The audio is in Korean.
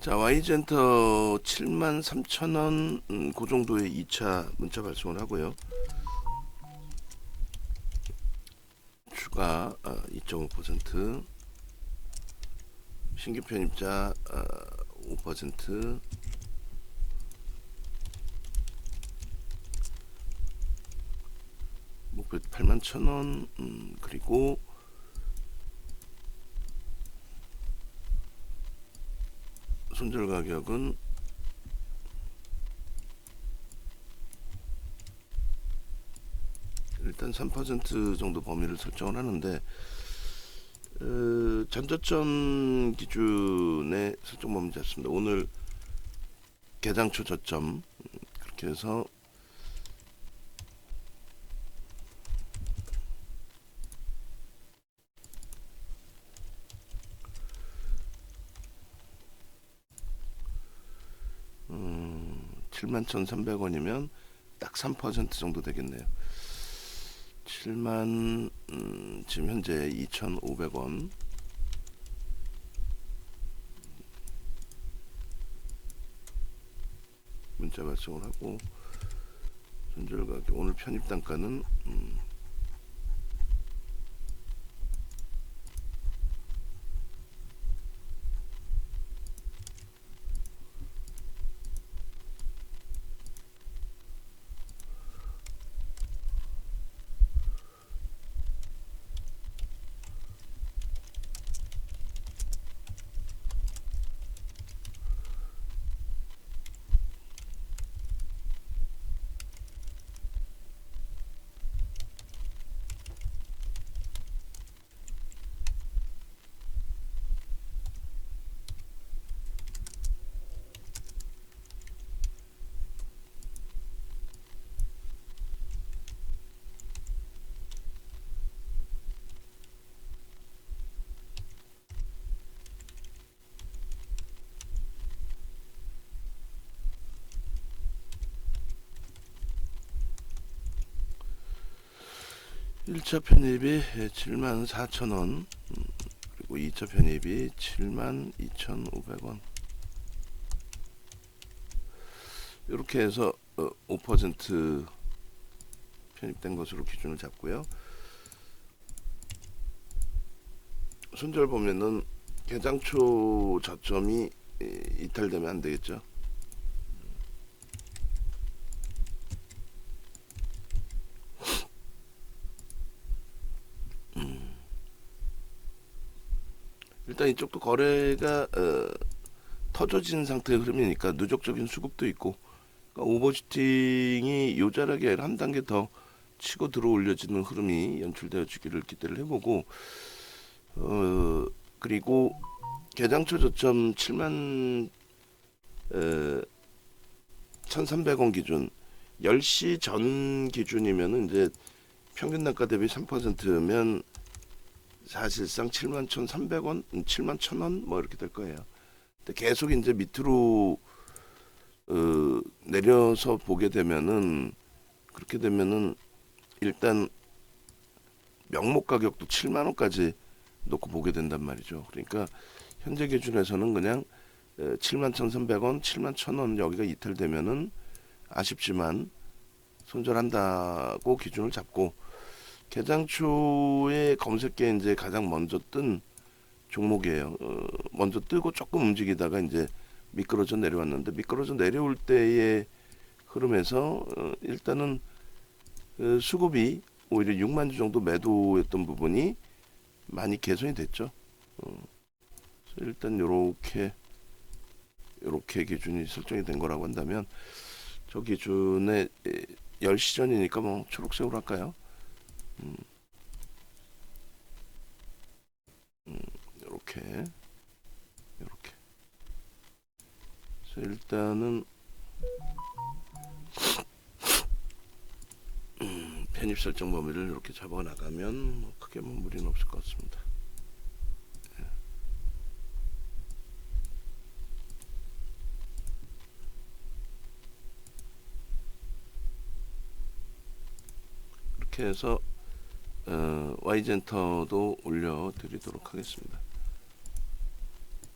자, Y젠터 73,000원 음, 그 정도의 2차 문자 발송을 하고요. 추가 아, 2.5% 신규 편입자 아, 5% 목표 81,000원 음, 그리고 손절 가격은 일단 3% 정도 범위를 설정을 하는데 어, 전저점 기준에 설정 범위 잡습니다. 오늘 개장초 저점 음, 그렇게 해서 음, 71,300원이면 딱 3% 정도 되겠네요. 7만 음, 지금 현재 2,500원. 문자 발송을 하고 손절 가격 오늘 편입 단가는 음, 일차 편입이 7만 4천 원 음, 그리고 2차 편입이 7만 2,500원 이렇게 해서 어, 5% 편입된 것으로 기준을 잡고요. 손절 보면은 개장초 저점이 이- 이탈되면 안 되겠죠. 일단 이쪽도 거래가 어, 터져진 상태의 흐름이니까 누적적인 수급도 있고 그러니까 오버슈팅이 요자락이 아니라 한 단계 더 치고 들어 올려지는 흐름이 연출되어 주기를 기대를 해보고 어 그리고 개장초 저점 7만 어, 1,300원 기준 10시 전 기준이면은 이제 평균 단가 대비 3%면 사실상 7만 1,300원, 7만 1,000원 뭐 이렇게 될 거예요. 근데 계속 이제 밑으로 어, 내려서 보게 되면은 그렇게 되면은 일단 명목 가격도 7만 원까지 놓고 보게 된단 말이죠. 그러니까 현재 기준에서는 그냥 7만 1,300원, 7만 1,000원 여기가 이탈되면은 아쉽지만 손절한다고 기준을 잡고 개장초의 검색계에 이제 가장 먼저 뜬 종목이에요. 어, 먼저 뜨고 조금 움직이다가 이제 미끄러져 내려왔는데 미끄러져 내려올 때의 흐름에서 어, 일단은 어, 수급이 오히려 6만 주 정도 매도했던 부분이 많이 개선이 됐죠. 어, 일단 요렇게 요렇게 기준이 설정이 된 거라고 한다면 저 기준에 10시 전이니까 뭐 초록색으로 할까요? 이렇게 이렇게 그래서 일단은 음, 편입 설정 범위를 이렇게 잡아 나가면 뭐 크게 뭐 무리는 없을 것 같습니다. 예. 이렇게 해서 어, Y젠터도 올려드리도록 하겠습니다.